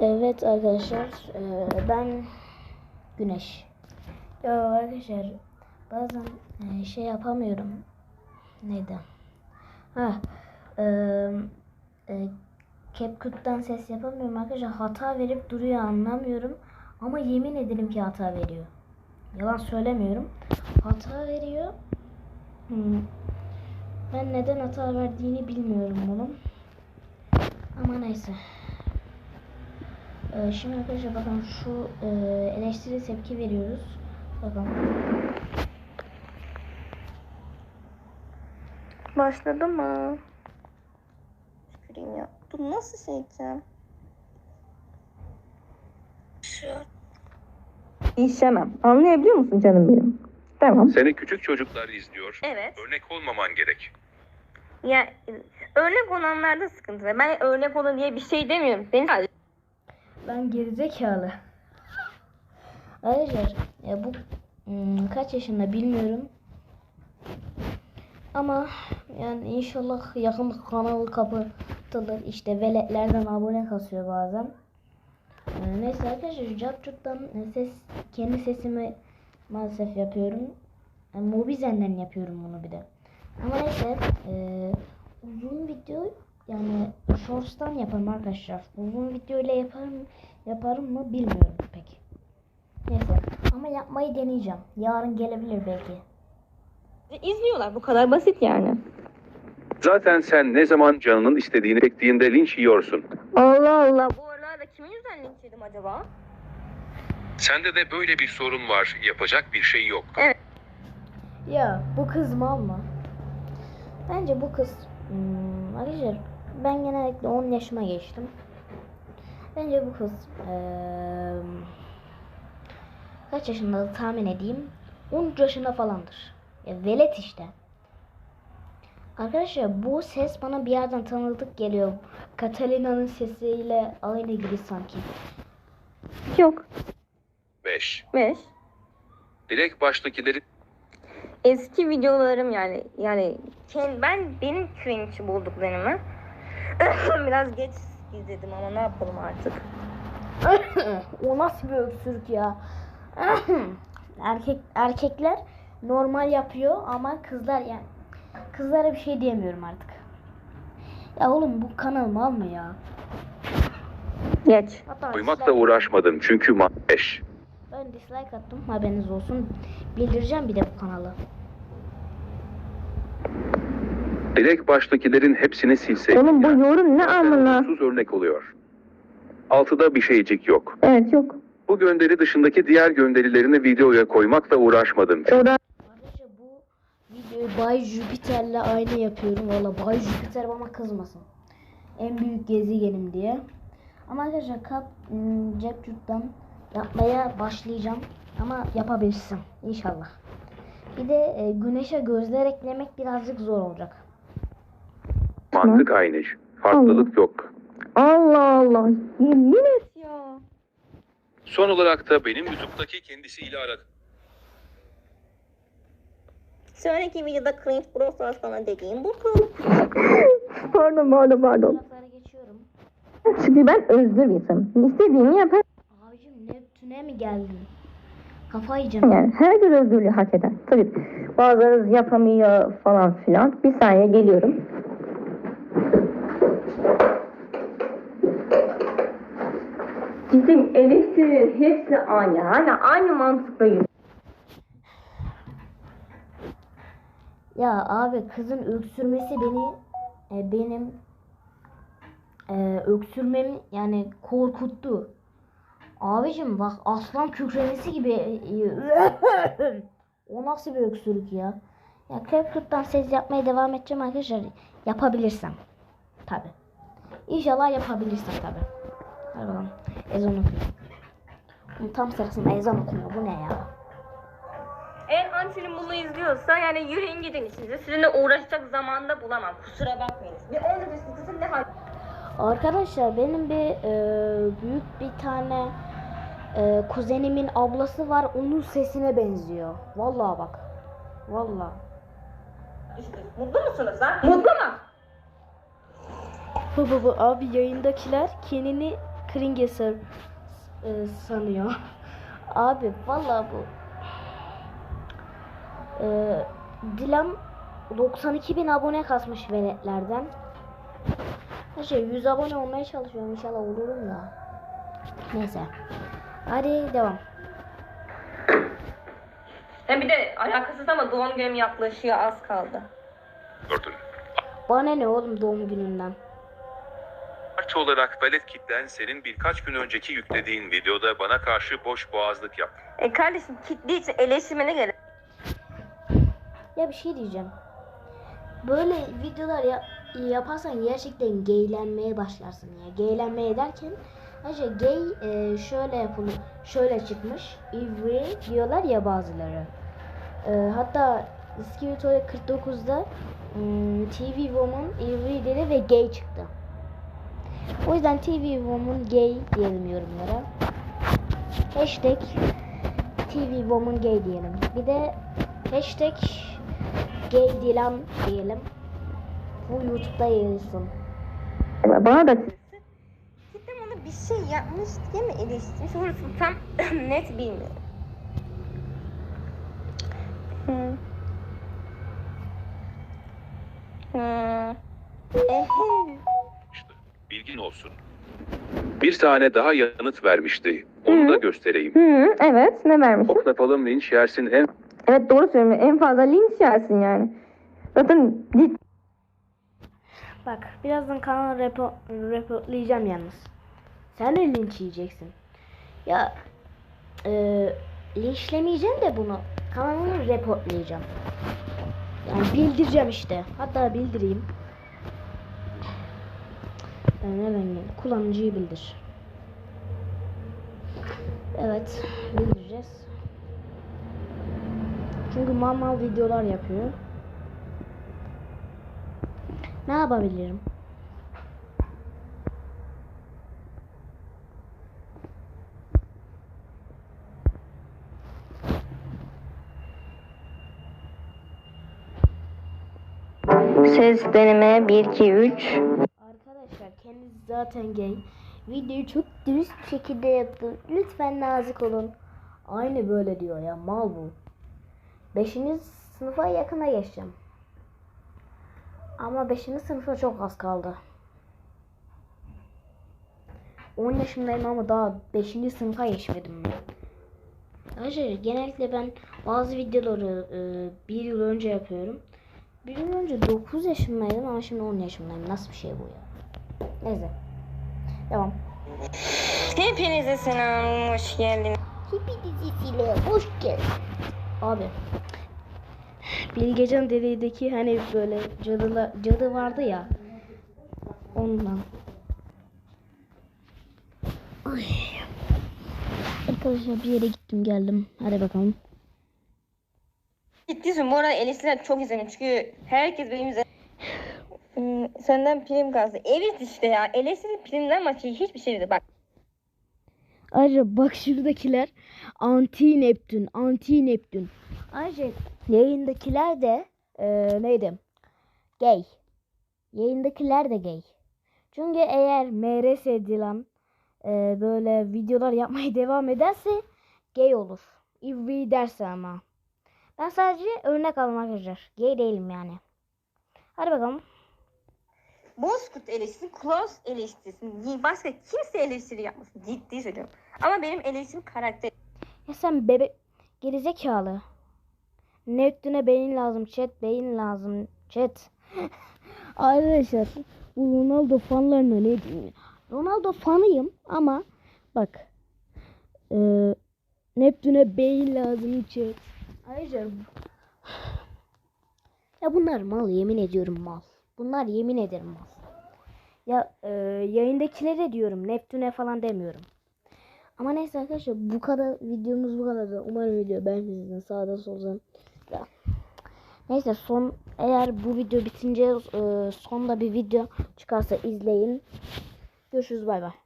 Evet arkadaşlar eee, ben Güneş. Ya arkadaşlar bazen eee, şey yapamıyorum. Neydi? Ha, eee eee, CapCut'tan ses yapamıyorum arkadaşlar. Hata verip duruyor anlamıyorum. Ama yemin ederim ki hata veriyor. Yalan söylemiyorum. Hata veriyor. Hmm. Ben neden hata verdiğini bilmiyorum bunun. Ama neyse. Ee, şimdi arkadaşlar bakın şu e, eleştiri tepki veriyoruz. Bakın. Başladı mı? Tüküreyim ya. Dur nasıl şey edeceğim? İşemem. Anlayabiliyor musun canım benim? Tamam. Seni küçük çocuklar izliyor. Evet. Örnek olmaman gerek. Ya örnek olanlarda sıkıntı var. Ben örnek olun diye bir şey demiyorum. Benim sadece Ben gerizekalı. Arkadaşlar ya bu hmm, kaç yaşında bilmiyorum. Ama yani inşallah yakın kanalı kapatılır. İşte veletlerden abone kasıyor bazen. Ee, neyse arkadaşlar Capcuk'tan ses kendi sesimi maalesef yapıyorum. Yani Mobizen'den yapıyorum bunu bir de. Ama neyse e, uzun video yani Shorts'tan yaparım arkadaşlar. Uzun video ile yaparım yaparım mı bilmiyorum pek. Neyse ama yapmayı deneyeceğim. Yarın gelebilir belki. izliyorlar. Bu kadar basit yani. Zaten sen ne zaman canının istediğini çektiğinde linç yiyorsun. Allah Allah. Bu aralarda kimin yüzünden linç yedim acaba? Sende de böyle bir sorun var. Yapacak bir şey yok. Ya bu kız mal mı? Bence bu kız hmm, arkadaşlar ben genellikle 10 yaşıma geçtim. Bence bu kız eee, kaç yaşında tahmin edeyim 13 yaşında falandır. Ya velet işte. Arkadaşlar bu ses bana bir yerden tanıdık geliyor. Catalina'nın sesiyle aynı gibi sanki. Yok. 5. Beş. Direkt baştakileri Eski videolarım yani yani kend- ben benim cringe bulduklarımı biraz geç izledim ama ne yapalım artık. o nasıl bir öksürük ya? Erkek erkekler normal yapıyor ama kızlar yani kızlara bir şey diyemiyorum artık. Ya oğlum bu kanal mal mı ya? Geç. Hatta dislike- uğraşmadım çünkü 5. Ben dislike attım haberiniz olsun. Bildireceğim bir de bu kanalı. Direkt baştakilerin hepsini silseydik. Oğlum bu yorum ne Zaten amına? olumsuz örnek oluyor. Altıda bir şeycik yok. Evet yok. Bu gönderi dışındaki diğer gönderilerini videoya koymakla uğraşmadım. Orada Arkadaşlar bu videoyu Bay Jüpiter'le aynı yapıyorum. Valla Bay Jüpiter bana kızmasın. En büyük gezegenim diye. Ama arkadaşlar kap ım, cepcuttan yapmaya başlayacağım. Ama yapabilirsin inşallah. Bir de e, güneşe gözler eklemek birazcık zor olacak. Mantık aynı. Farklılık yok. Allah Allah. Yemin et ya. Son olarak da benim YouTube'daki kendisiyle alakalı. Sonraki videoda cringe bro sana dediğim bu kız. Pardon pardon pardon. Geçiyorum. Çünkü ben özgür bir insanım. İstediğimi yapar. Abicim Neptün'e mi geldin? Kafayı yiyeceğim. Yani herkes özgürlüğü hak eder. Tabii bazıları yapamıyor falan filan. Bir saniye geliyorum. Bizim eleştirilerin hepsi aynı. Hala aynı mantıkla yürüyor. Ya abi kızın öksürmesi beni e, benim e, öksürmem yani korkuttu. Abicim bak aslan kükremesi gibi e, o nasıl bir öksürük ya? Ya CapCut'tan ses yapmaya devam edeceğim arkadaşlar. Yapabilirsem. Tabi. İnşallah yapabilirsem tabi. Bakalım. Ezan okuyor. Tam sırasında ezan okuyor. Bu ne ya? Eğer Antil'in bunu izliyorsa yani yürüyün gidin işinize. Sizinle uğraşacak zamanda bulamam. Kusura bakmayın. Bir 10 yaşında kızın ne hal? Arkadaşlar benim bir e, büyük bir tane e, kuzenimin ablası var. Onun sesine benziyor. Vallahi bak. Vallahi. İşte mutlu musunuz lan? Mutlu mu? Bu bu bu abi yayındakiler kendini Kringes'e e, sanıyor. Abi vallahi bu e, Dilan 92 bin abone kasmış veletlerden. Şey 100 abone olmaya çalışıyorum inşallah olurum da. Neyse. Hadi devam. Hem bir de alakasız ama doğum günüm yaklaşıyor az kaldı. Gördün. Bana ne oğlum doğum gününden. Olarak velet kitlen senin birkaç gün önceki yüklediğin videoda bana karşı boş boğazlık yaptı. E kardeşim kitle için eleştirmene gerek. Ya bir şey diyeceğim. Böyle videolar ya, yaparsan gerçekten geylenmeye başlarsın ya. Geylenmeye derken Ayrıca gay e, şöyle yapılır, şöyle çıkmış. Ivry diyorlar ya bazıları. E, hatta Skiritoy 49'da hmm, TV Woman Ivry dedi ve gay çıktı. O yüzden TV Woman gay diyelim yorumlara. Hashtag TV Woman gay diyelim. Bir de hashtag gay Dilan diyelim. Bu YouTube'da yayılsın. Bana da Kitlem ona bir şey yapmış diye mi eleştirmiş? Orasını tam net bilmiyorum. Hmm. Hmm. Ehem. Bilgin olsun. Bir tane daha yanıt vermişti. Onu da göstereyim. Hı, evet ne vermiş? Ok yapalım linç yersin en Evet doğru söylüyorum. En fazla linç yersin yani. Zaten Bak birazdan kanalı repo, reportlayacağım yalnız. Sen de linç yiyeceksin. Ya e, linçlemeyeceğim de bunu. Kanalını reportlayacağım. Yani bildireceğim işte. Hatta bildireyim. Ben nereden geldim? Kullanıcıyı bildir. Evet. Bildireceğiz. Çünkü mal videolar yapıyor. Ne yapabilirim? ses deneme 1 2 3. Zaten gay. Videoyu çok dürüst bir şekilde yaptı. Lütfen nazik olun. Aynı böyle diyor ya mal bu. Beşinci sınıfa yakına geçeceğim. Ama beşinci sınıfa çok az kaldı. 10 yaşındayım ama daha 5. sınıfa geçmedim ben. Arkadaşlar genellikle ben bazı videoları e, bir yıl önce yapıyorum. Bir yıl önce 9 yaşındaydım ama şimdi 10 yaşındayım. Nasıl bir şey bu ya? Neyse. Devam. Hepinize selam, hoş geldiniz. Hepinize hoş geldin. Abi. Bilgecan Dede'deki hani böyle cadıla, cadı vardı ya. Ondan. Ay. Arkadaşlar bir yere gittim geldim. Hadi bakalım. Ciddisin bu arada eleştiriler çok izleniyor çünkü herkes benim üzerine Hmm, senden prim kaldı. Evet işte ya eleştiri primden maçı hiçbir şey değil. Bak Ayrıca bak şuradakiler anti Neptün, anti Neptün. Ayrıca yayındakiler de eee, neydi? Gay. Yayındakiler de gay. Çünkü eğer MRS Dilan eee, böyle videolar yapmaya devam ederse gay olur. Ivri derse ama. Ben sadece örnek almak arkadaşlar. Gay değilim yani. Hadi bakalım. Bozkurt eleştirisi, Klaus eleştirisi, başka kimse eleştiri yapmasın. Ciddi söylüyorum. Ama benim eleştirim karakter. Ya sen bebek gerizekalı. Neptün'e beyin lazım chat beyin lazım chat. Arkadaşlar bu Ronaldo fanlarına ne diyeyim? Ronaldo fanıyım ama bak e, Neptün'e beyin lazım chat. Ayrıca ya bunlar mal yemin ediyorum mal. Bunlar yemin ederim mal. Ya e, yayındakilere diyorum Neptün'e falan demiyorum. Ama neyse arkadaşlar bu kadar videomuz bu kadar. Umarım video beğenmişsiniz sağda solda. Ya. Neyse son eğer bu video bitince e, sonda bir video çıkarsa izleyin. Görüşürüz bay bay.